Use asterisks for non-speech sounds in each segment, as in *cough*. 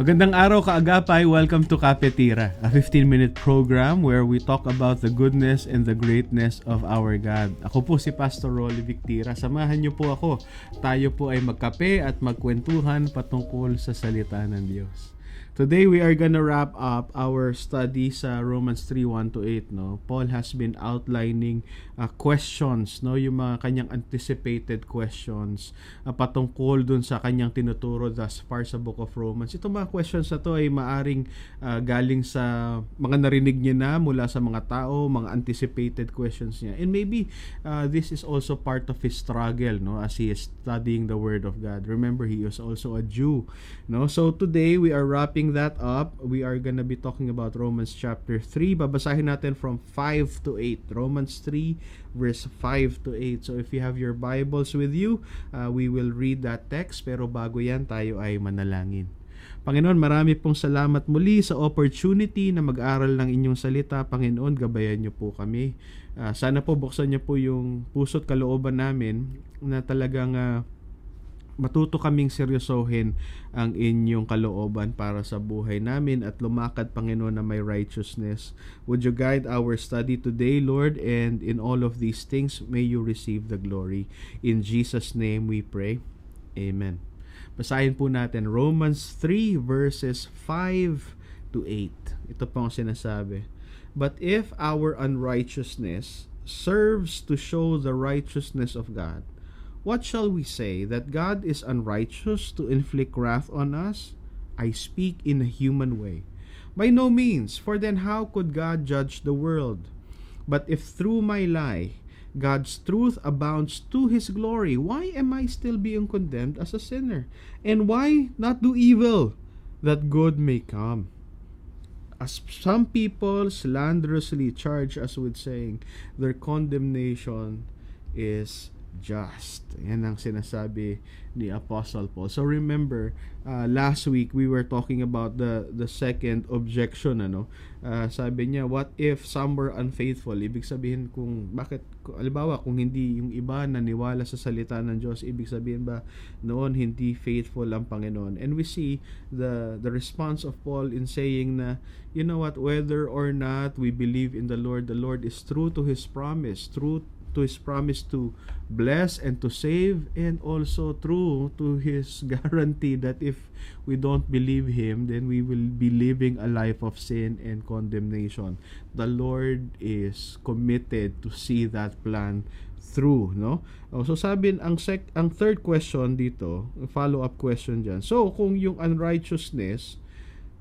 Magandang araw kaagapay. Welcome to Kapetira, a 15-minute program where we talk about the goodness and the greatness of our God. Ako po si Pastor Rolly Victira. Samahan niyo po ako. Tayo po ay magkape at magkwentuhan patungkol sa salita ng Diyos. Today we are gonna wrap up our study sa Romans 3:1 to 8 no. Paul has been outlining uh, questions no, yung mga kanyang anticipated questions uh, patungkol dun sa kanyang tinuturo thus far sa book of Romans. Itong mga questions na to ay maaring uh, galing sa mga narinig niya na mula sa mga tao, mga anticipated questions niya. And maybe uh, this is also part of his struggle no as he is studying the word of God. Remember he was also a Jew, no? So today we are wrapping that up. We are gonna be talking about Romans chapter 3. Babasahin natin from 5 to 8. Romans 3 verse 5 to 8. So if you have your Bibles with you, uh, we will read that text. Pero bago yan, tayo ay manalangin. Panginoon, marami pong salamat muli sa opportunity na mag-aral ng inyong salita. Panginoon, gabayan niyo po kami. Uh, sana po buksan niyo po yung puso't kalooban namin na talagang uh, matuto kaming seryosohin ang inyong kalooban para sa buhay namin at lumakad Panginoon na may righteousness. Would you guide our study today, Lord, and in all of these things may you receive the glory. In Jesus name we pray. Amen. Basahin po natin Romans 3 verses 5 to 8. Ito po ang sinasabi. But if our unrighteousness serves to show the righteousness of God, What shall we say? That God is unrighteous to inflict wrath on us? I speak in a human way. By no means, for then how could God judge the world? But if through my lie God's truth abounds to his glory, why am I still being condemned as a sinner? And why not do evil that good may come? As some people slanderously charge us with saying, their condemnation is just. Yan ang sinasabi ni Apostle Paul. So remember, uh, last week we were talking about the the second objection ano. Uh, sabi niya, what if some were unfaithful? Ibig sabihin kung bakit alibawa kung hindi yung iba naniwala sa salita ng Diyos, ibig sabihin ba noon hindi faithful ang Panginoon? And we see the the response of Paul in saying na you know what whether or not we believe in the Lord, the Lord is true to his promise, true to his promise to bless and to save and also true to his *laughs* guarantee that if we don't believe him then we will be living a life of sin and condemnation. The lord is committed to see that plan through no? Oh, so sabi ang sec ang third question dito follow up question diyan so kung yung unrighteousness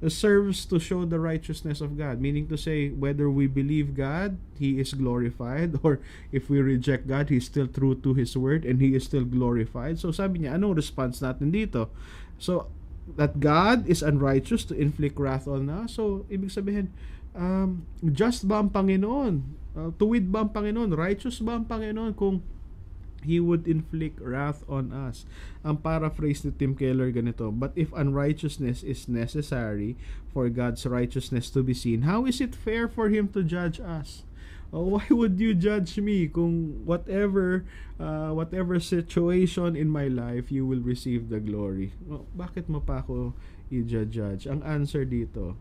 serves to show the righteousness of God. Meaning to say, whether we believe God, He is glorified, *laughs* or if we reject God, He's still true to His word and He is still glorified. So sabi niya, anong response natin dito? So, that God is unrighteous to inflict wrath on us. So, ibig sabihin, um, just ba ang Panginoon? Uh, tuwid ba ang Panginoon? Righteous ba ang Panginoon kung He would inflict wrath on us. Ang paraphrase ni Tim Keller ganito, But if unrighteousness is necessary for God's righteousness to be seen, how is it fair for Him to judge us? Oh, why would you judge me kung whatever uh, whatever situation in my life you will receive the glory? Well, bakit mo pa ako i-judge? Ang answer dito,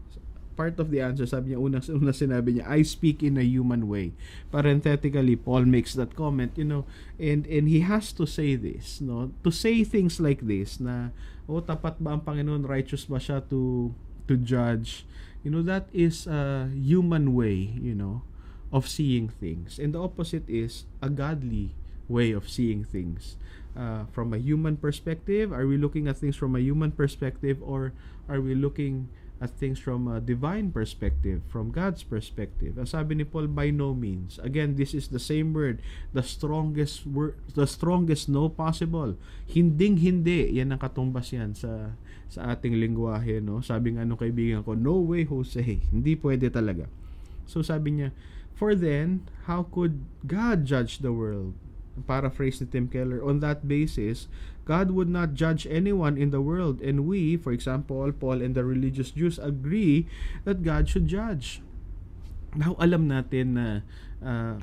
part of the answer, sabi niya, unang, unang sinabi niya, I speak in a human way. Parenthetically, Paul makes that comment, you know, and, and he has to say this, no? To say things like this, na, oh, tapat ba ang Panginoon, righteous ba siya to, to judge? You know, that is a human way, you know, of seeing things. And the opposite is a godly way of seeing things. Uh, from a human perspective, are we looking at things from a human perspective or are we looking at things from a divine perspective, from God's perspective. Ang sabi ni Paul, by no means. Again, this is the same word, the strongest word, the strongest no possible. Hinding hindi, yan ang katumbas yan sa sa ating lingwahe, no? Sabi nga nung kaibigan ko, no way Jose, hindi pwede talaga. So sabi niya, for then, how could God judge the world? Paraphrase ni Tim Keller, on that basis, God would not judge anyone in the world. And we, for example, Paul and the religious Jews agree that God should judge. Now, alam natin na uh,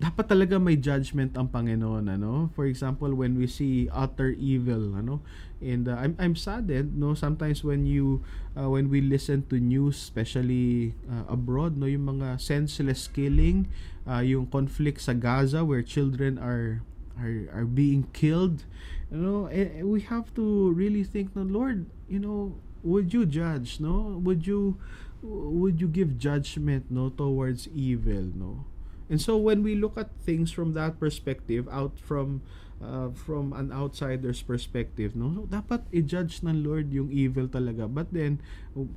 dapat talaga may judgment ang Panginoon ano for example when we see utter evil ano and uh, I'm I'm saddened no sometimes when you uh, when we listen to news especially uh, abroad no yung mga senseless killing uh, yung conflict sa Gaza where children are are are being killed. You know eh, we have to really think no Lord you know would you judge no? Would you would you give judgment no towards evil no? And so when we look at things from that perspective, out from uh, from an outsider's perspective, no, dapat i-judge ng Lord yung evil talaga. But then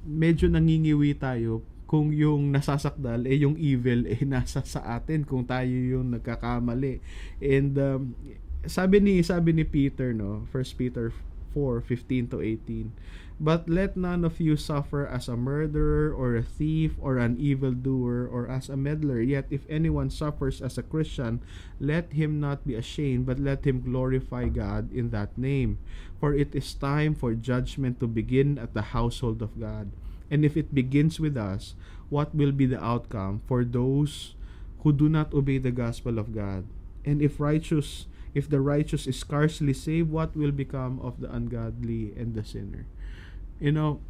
medyo nangingiwi tayo kung yung nasasakdal eh yung evil eh *laughs* nasa sa atin kung tayo yung nagkakamali. And um, sabi ni sabi ni Peter no, 1 Peter 4:15 to 18 But let none of you suffer as a murderer or a thief or an evildoer or as a meddler. Yet if anyone suffers as a Christian, let him not be ashamed, but let him glorify God in that name. For it is time for judgment to begin at the household of God. And if it begins with us, what will be the outcome for those who do not obey the gospel of God? And if righteous if the righteous is scarcely saved, what will become of the ungodly and the sinner? you know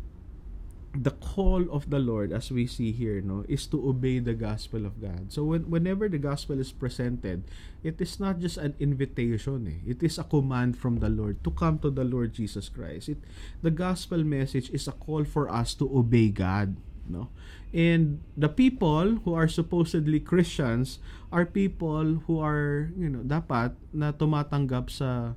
the call of the Lord as we see here no is to obey the gospel of God. So when, whenever the gospel is presented, it is not just an invitation eh. It is a command from the Lord to come to the Lord Jesus Christ. It the gospel message is a call for us to obey God, no? And the people who are supposedly Christians are people who are, you know, dapat na tumatanggap sa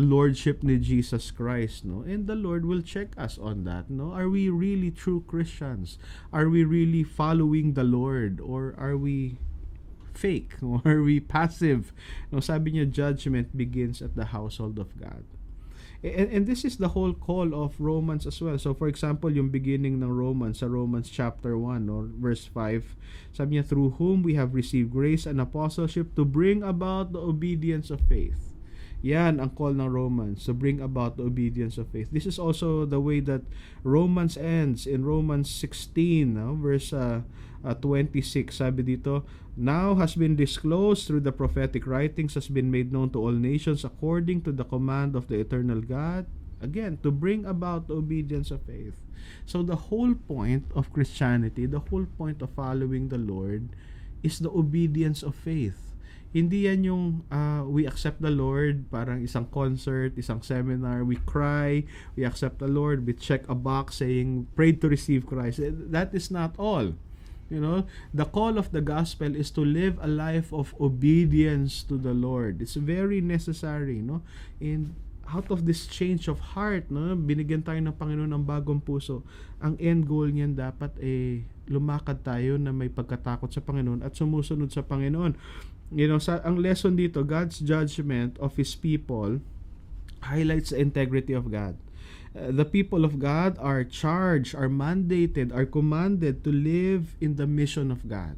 lordship ni Jesus Christ no? And the Lord will check us on that no? Are we really true Christians? Are we really following the Lord? Or are we fake? *laughs* Or are we passive? No sabi niya judgment begins at the household of God. And, and this is the whole call of Romans as well. So for example, yung beginning ng Romans sa Romans chapter 1 or verse 5, sabi niya through whom we have received grace and apostleship to bring about the obedience of faith. Yan ang call ng Romans to bring about the obedience of faith. This is also the way that Romans ends in Romans 16, no? verse uh, uh, 26. Sabi dito, Now has been disclosed through the prophetic writings, has been made known to all nations according to the command of the eternal God. Again, to bring about obedience of faith. So the whole point of Christianity, the whole point of following the Lord is the obedience of faith hindi yan yung uh, we accept the Lord, parang isang concert, isang seminar, we cry, we accept the Lord, we check a box saying, pray to receive Christ. Eh, that is not all. You know, the call of the gospel is to live a life of obedience to the Lord. It's very necessary, no? And out of this change of heart, no, binigyan tayo ng Panginoon ng bagong puso. Ang end goal niyan dapat eh lumakad tayo na may pagkatakot sa Panginoon at sumusunod sa Panginoon you know, sa, ang lesson dito, God's judgment of His people highlights the integrity of God. Uh, the people of God are charged, are mandated, are commanded to live in the mission of God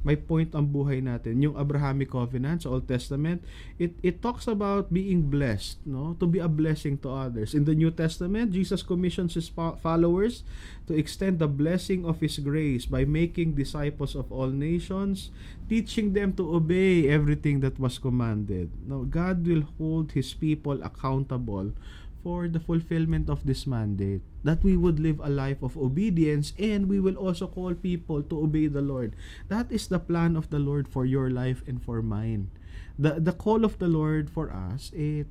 may point ang buhay natin. Yung Abrahamic covenant sa Old Testament, it it talks about being blessed, no? To be a blessing to others. In the New Testament, Jesus commissions his followers to extend the blessing of his grace by making disciples of all nations, teaching them to obey everything that was commanded. No, God will hold his people accountable for the fulfillment of this mandate that we would live a life of obedience and we will also call people to obey the Lord that is the plan of the Lord for your life and for mine the the call of the Lord for us eh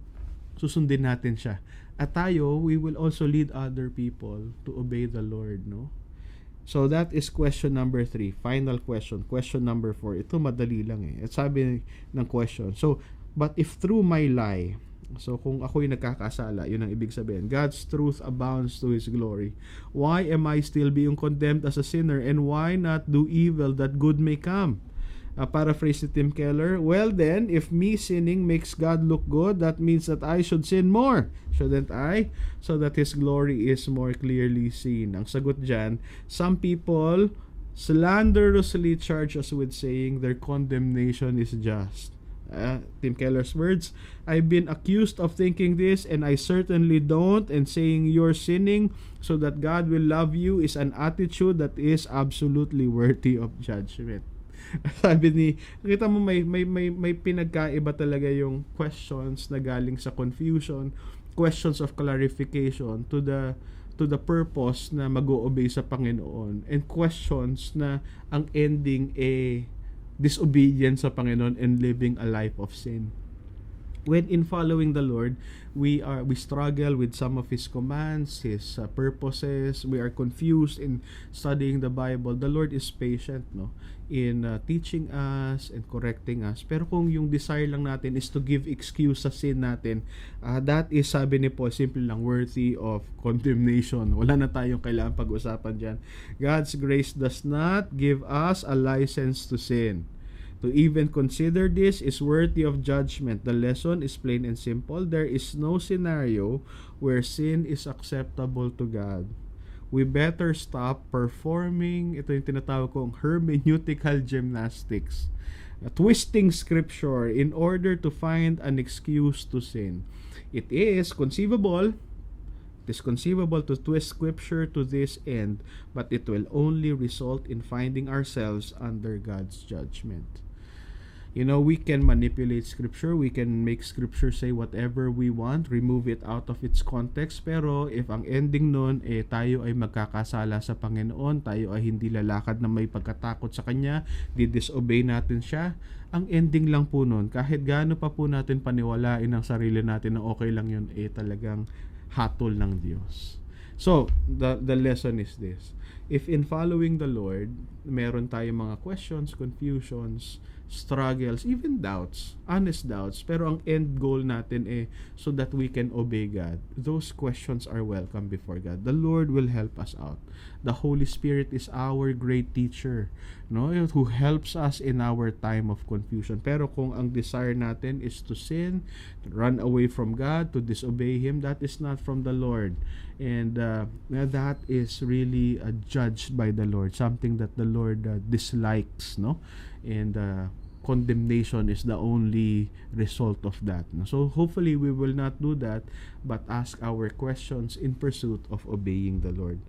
susundin natin siya at tayo we will also lead other people to obey the Lord no So that is question number 3. Final question. Question number 4. Ito madali lang eh. At sabi ng question. So, but if through my lie, So kung ako'y nagkakasala, yun ang ibig sabihin. God's truth abounds to His glory. Why am I still being condemned as a sinner and why not do evil that good may come? Uh, paraphrase ni Tim Keller, well then, if me sinning makes God look good, that means that I should sin more, shouldn't I? So that His glory is more clearly seen. Ang sagot dyan, some people slanderously charge us with saying their condemnation is just uh, Tim Keller's words, I've been accused of thinking this and I certainly don't and saying you're sinning so that God will love you is an attitude that is absolutely worthy of judgment. *laughs* Sabi ni, nakita mo may, may, may, may pinagkaiba talaga yung questions na galing sa confusion, questions of clarification to the to the purpose na mag-obey sa Panginoon and questions na ang ending eh disobedience sa Panginoon and living a life of sin when in following the Lord, we are we struggle with some of His commands, His uh, purposes. We are confused in studying the Bible. The Lord is patient, no, in uh, teaching us and correcting us. Pero kung yung desire lang natin is to give excuse sa sin natin, uh, that is sabi ni Paul, simple lang worthy of condemnation. *laughs* Wala na tayong kailangan pag-usapan diyan. God's grace does not give us a license to sin. To even consider this is worthy of judgment. The lesson is plain and simple. There is no scenario where sin is acceptable to God. We better stop performing, ito yung tinatawag kong hermeneutical gymnastics. Twisting scripture in order to find an excuse to sin. It is conceivable It is conceivable to twist scripture to this end, but it will only result in finding ourselves under God's judgment. You know, we can manipulate scripture, we can make scripture say whatever we want, remove it out of its context, pero if ang ending nun, eh tayo ay magkakasala sa Panginoon, tayo ay hindi lalakad na may pagkatakot sa Kanya, di-disobey natin siya, ang ending lang po nun, kahit gaano pa po natin paniwalain ang sarili natin na okay lang yun, eh talagang hatol ng Diyos. So, the, the lesson is this. If in following the Lord, meron tayong mga questions, confusions, struggles, even doubts, honest doubts, pero ang end goal natin eh so that we can obey God. Those questions are welcome before God. The Lord will help us out. The Holy Spirit is our great teacher, no? Who helps us in our time of confusion. Pero kung ang desire natin is to sin, to run away from God, to disobey Him, that is not from the Lord. And uh, that is really uh, judged by the Lord, something that the Lord uh, dislikes, no? And uh, condemnation is the only result of that. So hopefully we will not do that but ask our questions in pursuit of obeying the Lord.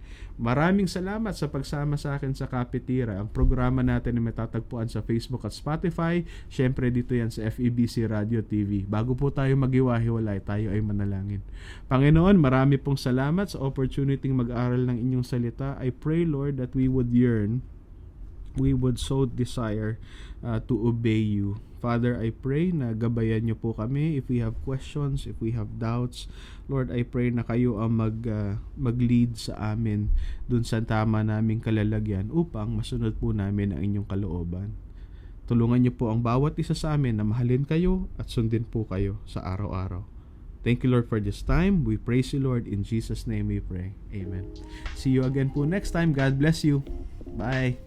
Maraming salamat sa pagsama sa akin sa Kapitira. Ang programa natin ay matatagpuan sa Facebook at Spotify. Siyempre dito yan sa FEBC Radio TV. Bago po tayo magiwahiwalay, tayo ay manalangin. Panginoon, marami pong salamat sa opportunity mag-aral ng inyong salita. I pray Lord that we would yearn we would so desire uh, to obey you. Father, I pray na gabayan niyo po kami if we have questions, if we have doubts. Lord, I pray na kayo ang mag, uh, mag-lead sa amin dun sa tama naming kalalagyan upang masunod po namin ang inyong kalooban. Tulungan niyo po ang bawat isa sa amin na mahalin kayo at sundin po kayo sa araw-araw. Thank you, Lord, for this time. We praise you, Lord. In Jesus' name we pray. Amen. See you again po next time. God bless you. Bye.